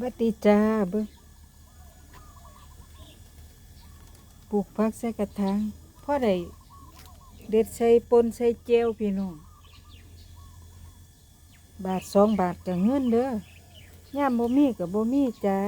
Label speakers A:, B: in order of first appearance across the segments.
A: บัดดีจ้าเบิ่งปลูกผักใส่กระถางพ่อได้เด็ดใส่ปนใส่เจียวพี่น้องบาทสองบาทก็เงินเด้อย่ามบ่มีกับบ่มีจ้า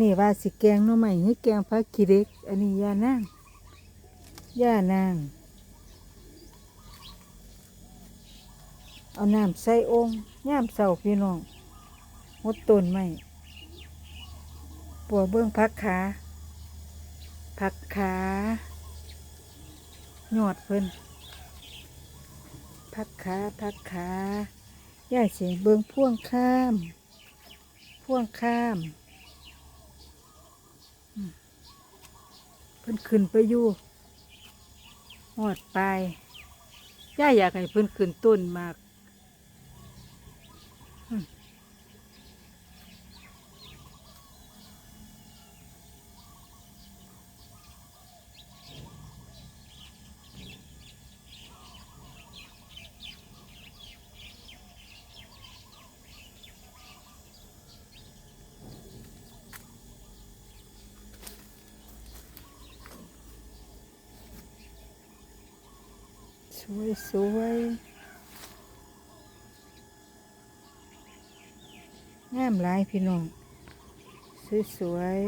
A: นี่ว่าสิแกงน่อไม้หรือแกงผักขี้เล็ก อันนี้ย่านางย่านาง เอาน้ำใส่องค์ย่ามเสาพี่น้อง หดต้นไม้ปัวเบื้องพักขาพักขาหยอดเพิ่นพักขาพักขาย่าเสียงเบื้องพ่วงข้าม พ่วงข้ามอืมเพิ่นขึ้นไปอยู่หอดไปย่าอยากให้เพิ่นขึ้นต้นมาก วยสวยงามหลายพี่น้องสวยสวย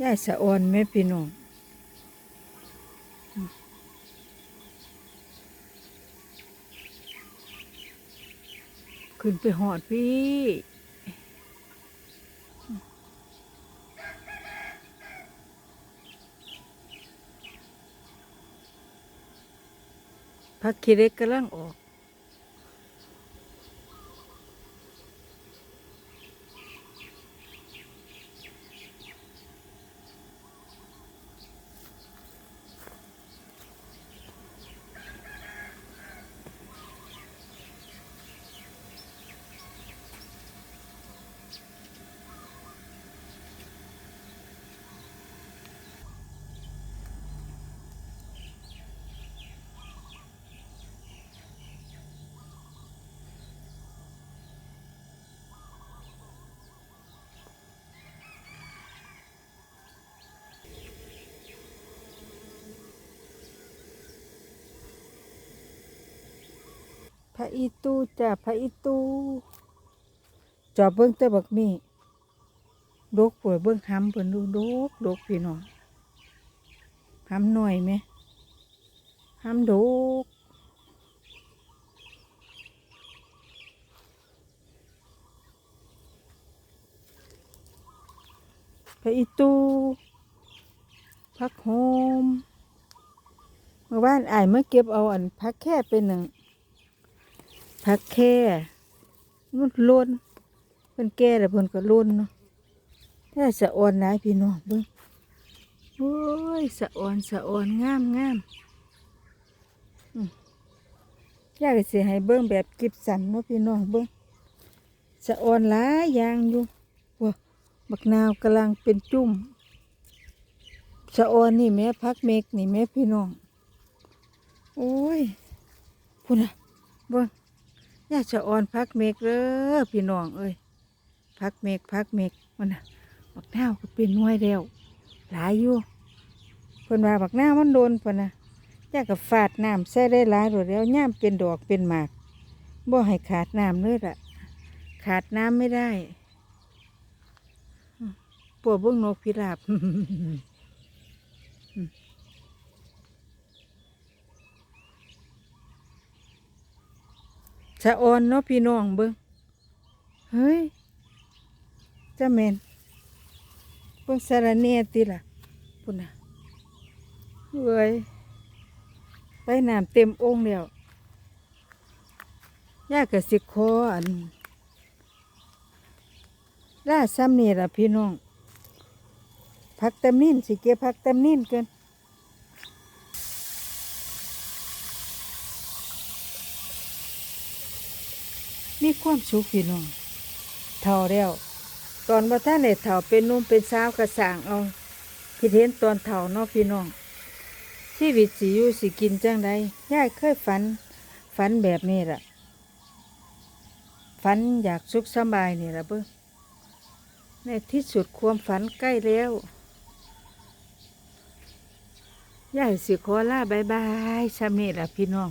A: ยายสะออนไหมพี่น้อง ขึ้นไปหอดพี่พักขี้เล็กกำลังออก พระอีตูจ้ะพระอีตูจอบเบิ้งแต่บักนี่ดกป่วยเบิ้งหำเพิ่นดูดกดกพี่น้องหำหน่อยไหมหำดกพระอีตูพักโฮมเมื่อวานอายเมื่อเก็บเอาอันพักแค่เป็นหนึ่ง พักแค่มันล้นเป็นแก่แล้วเพิ่นก็ล้นเนาะถ้าสะออนหลายพี่น้องเบิ่งโอ้ยสะออนสะออนงามงามอยากสิให้เบิ่งแบบกิบสันเนาะพี่น้องเบิ่งสะออนหลายอย่างอยู่ว้าบักนาวกำลังเป็นจุ่มสะออนนี่แม่พักเมกนี่แม่พี่น้อง โอ้ยพุ่นะเบิ่ง ย่าจะอ่อนพักเมกเด้อพี่น้องเอ้ยพักเมกพักเมกมันน่ะบักหน้าก็เป็นน่วยแล้วหลายอยู่เพิ่นว่าบักหน้ามันโดนปะนะยากับฟาดน้ำใส่ได้หลายโดดแล้วย่ามเป็นดอกเป็นหมากบ่ให้ขาดน้ำเลยล่ะ ขาดน้ำไม่ได้ปวดเบิ้งนกพิราบะออนเนาะพี่น้องเบิ้งเฮ้ยจ้าแมนเบิ้งสารเนียติล่ะปุ่นน่ะเฮ้ยไปน้ำเต็มองแล้วย่ากะสิคออันล่าซ้ำนี่ล่ะพี่น้อง พักเต็มนิ่นสิเก็บพักเต็มนินกิน มีความสุขพี่น้องเท่าแล้ว ตอนว่าท่านเนี่ยเท่าเป็นนุ่มเป็นสาวกระสางเอาคิดเห็นตอนเท่าเนาะพี่น้องชีวิตสิอยู่สิกินจังใดยายเคยฝัน ฝันแบบนี้ล่ะ ฝันอยากสุขสบายนี่ล่ะเบิ้งในที่สุดความฝันใกล้แล้วยายสิขอลาบายบายสำนี่ล่ะพี่น้อง